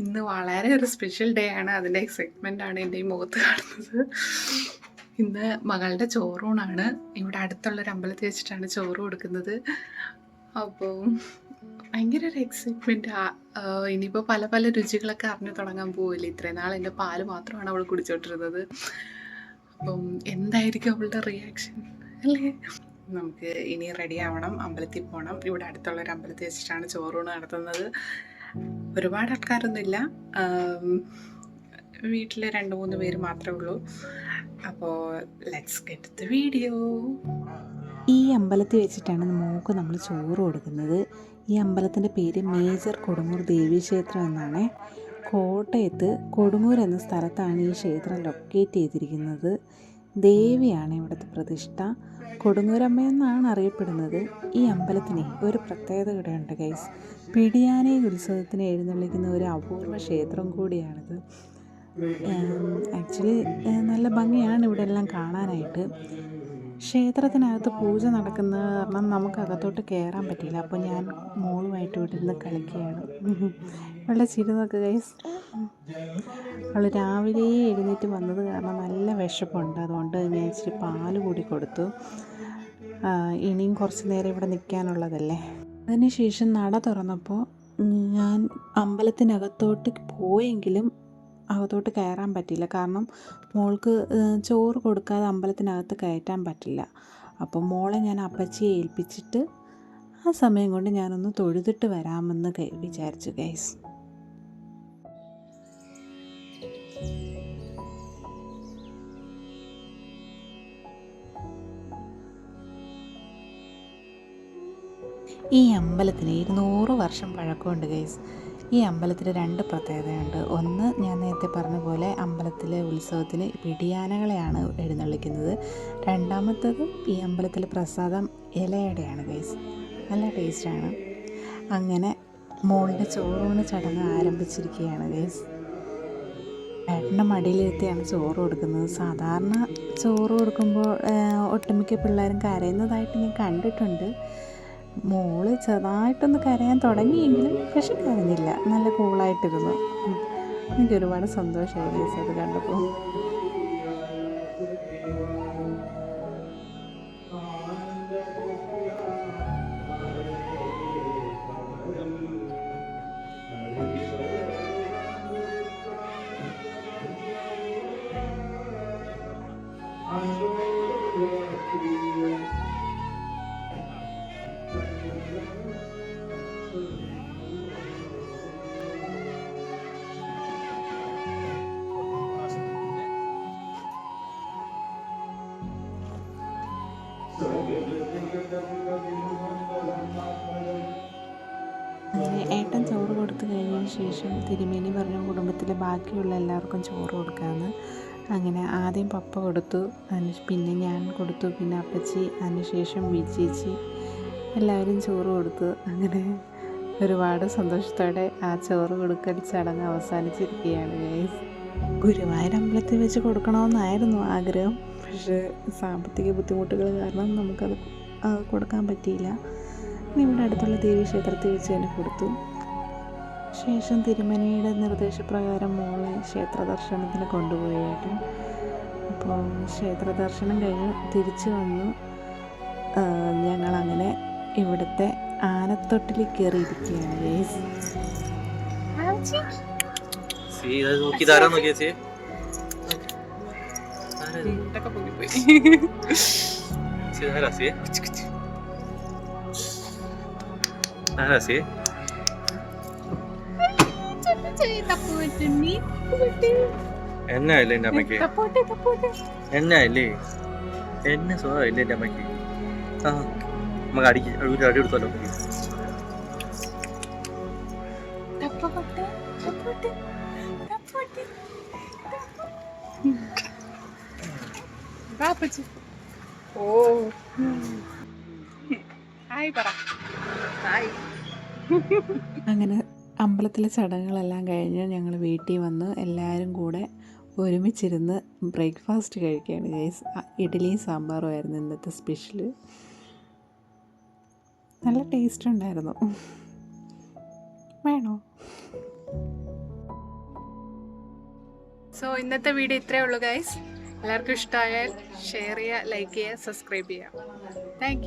ഇന്ന് വളരെ ഒരു സ്പെഷ്യൽ ഡേ ആണ്. അതിന്റെ എക്സൈറ്റ്മെന്റ് ആണ് എന്റെ ഈ മുഖത്ത് കാണുന്നത്. ഇന്ന് മകളുടെ ചോറൂണാണ്. ഇവിടെ അടുത്തുള്ള ഒരു അമ്പലത്തിൽ വെച്ചിട്ടാണ് ചോറ് കൊടുക്കുന്നത്. അപ്പോൾ ഭയങ്കര ഒരു എക്സൈറ്റ്മെന്റ് ഇനിയിപ്പോൾ പല പല രുചികളൊക്കെ അറിഞ്ഞു തുടങ്ങാൻ പോവില്ല? ഇത്രയും നാൾ എന്റെ പാൽ മാത്രമാണ് അവൾ കുടിച്ചോണ്ടിരുന്നത്. അപ്പം എന്തായിരിക്കും അവളുടെ റിയാക്ഷൻ അല്ലേ? നമുക്ക് ഇനി റെഡി ആവണം അമ്പലത്തിൽ പോകണം ഇവിടെ അടുത്തുള്ള ഒരു അമ്പലത്തിൽ വെച്ചിട്ടാണ് ചോറൂണ് നടത്തുന്നത്. ഒരുപാട് ആൾക്കാരൊന്നുമില്ല. വീട്ടിൽ രണ്ട് മൂന്ന് പേര് മാത്രമേ ഉള്ളൂ. അപ്പോൾ ലെറ്റ്സ് ഗെറ്റ് ദ വീഡിയോ ഈ അമ്പലത്തിൽ വെച്ചിട്ടാണ് മോക്ക് നമ്മൾ ചോറ് കൊടുക്കുന്നത്. ഈ അമ്പലത്തിന്റെ പേര് മേജർ കൊടുങ്ങൂർ ദേവീക്ഷേത്രം എന്നാണ്. കോട്ടയത്ത് കൊടുങ്ങൂർ എന്ന സ്ഥലത്താണ് ഈ ക്ഷേത്രം ലൊക്കേറ്റ് ചെയ്തിരിക്കുന്നത്. ദേവിയാണ് ഇവിടുത്തെ പ്രതിഷ്ഠ. കൊടുങ്ങൂരമ്മ എന്നാണ് അറിയപ്പെടുന്നത്. ഈ അമ്പലത്തിന് ഒരു പ്രത്യേകത കൂടെയുണ്ട് ഗൈസ് പിടിയാനേ ഉത്സവത്തിന് എഴുന്നള്ളിക്കുന്ന ഒരു അപൂർവ ക്ഷേത്രം കൂടിയാണിത്. ആക്ച്വലി നല്ല ഭംഗിയാണ് ഇവിടെ എല്ലാം കാണാനായിട്ട്. ക്ഷേത്രത്തിനകത്ത് പൂജ നടക്കുന്നത് കാരണം നമുക്ക് അകത്തോട്ട് കയറാൻ പറ്റിയില്ല. അപ്പോൾ ഞാൻ മോളുമായിട്ട് ഇവിടെ ഇരുന്ന് കളിക്കുകയാണ്. ഇവിടെ ചിരി നോക്ക് ഗൈസ് അവൾ രാവിലെ എഴുന്നേറ്റ് വന്നത് കാരണം നല്ല വിശപ്പുണ്ട്. അതുകൊണ്ട് ഞാൻ ഇച്ചിരി പാൽ കൂടി കൊടുത്തു. ഇനിയും കുറച്ച് നേരം ഇവിടെ നിൽക്കാനുള്ളതല്ലേ? അതിനുശേഷം നട തുറന്നപ്പോൾ ഞാൻ അമ്പലത്തിനകത്തോട്ട് പോയെങ്കിലും അകത്തോട്ട് കയറാൻ പറ്റിയില്ല കാരണം മോൾക്ക് ചോറ് കൊടുക്കാതെ അമ്പലത്തിനകത്ത് കയറ്റാൻ പറ്റില്ല. അപ്പോൾ മോളെ ഞാൻ അപ്പച്ചിയെ ഏൽപ്പിച്ചിട്ട് ആ സമയം കൊണ്ട് ഞാനൊന്ന് തൊഴുതിട്ട് വരാമെന്ന് വിചാരിച്ചു ഗൈസ് ഈ അമ്പലത്തിന് ഇരുന്നൂറ് വർഷം പഴക്കമുണ്ട് ഗൈസ് ഈ അമ്പലത്തിൽ രണ്ട് പ്രത്യേകതയുണ്ട്. ഒന്ന് ഞാൻ നേരത്തെ പറഞ്ഞ പോലെ അമ്പലത്തിലെ ഉത്സവത്തിന് പിടിയാനകളെയാണ് എഴുന്നള്ളിക്കുന്നത്. രണ്ടാമത്തത് ഈ അമ്പലത്തിലെ പ്രസാദം ഇലയുടെയാണ് ഗൈസ് നല്ല ടേസ്റ്റാണ് അങ്ങനെ മോളുടെ ചോറൂണ് ചടങ്ങ് ആരംഭിച്ചിരിക്കുകയാണ് ഗൈസ് ഏട്ടന്റെ മടിയിലിരുത്തിയാണ് ചോറ് കൊടുക്കുന്നത്. സാധാരണ ചോറ് കൊടുക്കുമ്പോൾ ഒട്ടുമിക്ക പിള്ളേരും കരയുന്നതായിട്ട് ഞാൻ കണ്ടിട്ടുണ്ട്. മോൾ ചെറുതായിട്ടൊന്ന് കരയാൻ തുടങ്ങിയെങ്കിലും പക്ഷെ കരഞ്ഞില്ല. നല്ല കൂളായിട്ടിരുന്നു. എനിക്ക് ഒരുപാട് സന്തോഷമായി അത് കണ്ടപ്പോൾ. ശേഷം തിരുമേനി പറഞ്ഞു കുടുംബത്തിലെ ബാക്കിയുള്ള എല്ലാവർക്കും ചോറ് കൊടുക്കാമെന്ന് അങ്ങനെ ആദ്യം പപ്പ കൊടുത്തു പിന്നെ ഞാൻ കൊടുത്തു പിന്നെ അപ്പച്ചി അതിനുശേഷം വിജയിച്ചി എല്ലാവരും ചോറ് കൊടുത്തു. അങ്ങനെ ഒരുപാട് സന്തോഷത്തോടെ ആ ചോറ് കൊടുക്കൽ ചടങ്ങ് അവസാനിച്ചിരിക്കുകയാണ് ഗുരുവായൂർ അമ്പലത്തിൽ വെച്ച് കൊടുക്കണമെന്നായിരുന്നു ആഗ്രഹം. പക്ഷേ സാമ്പത്തിക ബുദ്ധിമുട്ടുകൾ കാരണം നമുക്കത് കൊടുക്കാൻ പറ്റിയില്ല. ഇവിടെ അടുത്തുള്ള ദേവീക്ഷേത്രത്തിൽ വെച്ച് തന്നെ കൊടുത്തു. ശേഷം തിരുമനിയുടെ നിർദ്ദേശപ്രകാരം മോളെ ക്ഷേത്ര ദർശനത്തിന് കൊണ്ടുപോയിട്ട് അപ്പോൾ ക്ഷേത്ര ദർശനം കഴിഞ്ഞ് തിരിച്ചു വന്നു. ഞങ്ങളങ്ങനെ ഇവിടുത്തെ ആനത്തൊട്ടിൽ കയറിയിരിക്കുകയാണ് ഗൈസ് സി ആരാ ആരാ സി? എന്നെ എന്റെ അമ്മയ്ക്ക് തപ്പോട്ടെ എന്നെ അല്ലേ? എന്റെ അമ്മയ്ക്ക് ആ നമുക്ക് അടിക്ക് ഒരു അടി എടുത്തല്ലോ ഓ. ഹായ് പറ. ഹായ്. അങ്ങനെ അമ്പലത്തിലെ ചടങ്ങുകളെല്ലാം കഴിഞ്ഞ് ഞങ്ങൾ വീട്ടിൽ വന്ന് എല്ലാവരും കൂടെ ഒരുമിച്ചിരുന്ന് ബ്രേക്ക്ഫാസ്റ്റ് കഴിക്കുകയാണ് ഗൈസ്. ഇഡ്ഡലിയും സാമ്പാറും ആയിരുന്നു ഇന്നത്തെ സ്പെഷ്യൽ നല്ല ടേസ്റ്റ് ഉണ്ടായിരുന്നു. വേണോ? സോ ഇന്നത്തെ വീഡിയോ ഇത്രയേ ഉള്ളൂ ഗൈസ് എല്ലാവർക്കും ഇഷ്ടമായാൽ ഷെയർ ചെയ്യുക ലൈക്ക് ചെയ്യുക സബ്സ്ക്രൈബ് ചെയ്യുക. താങ്ക്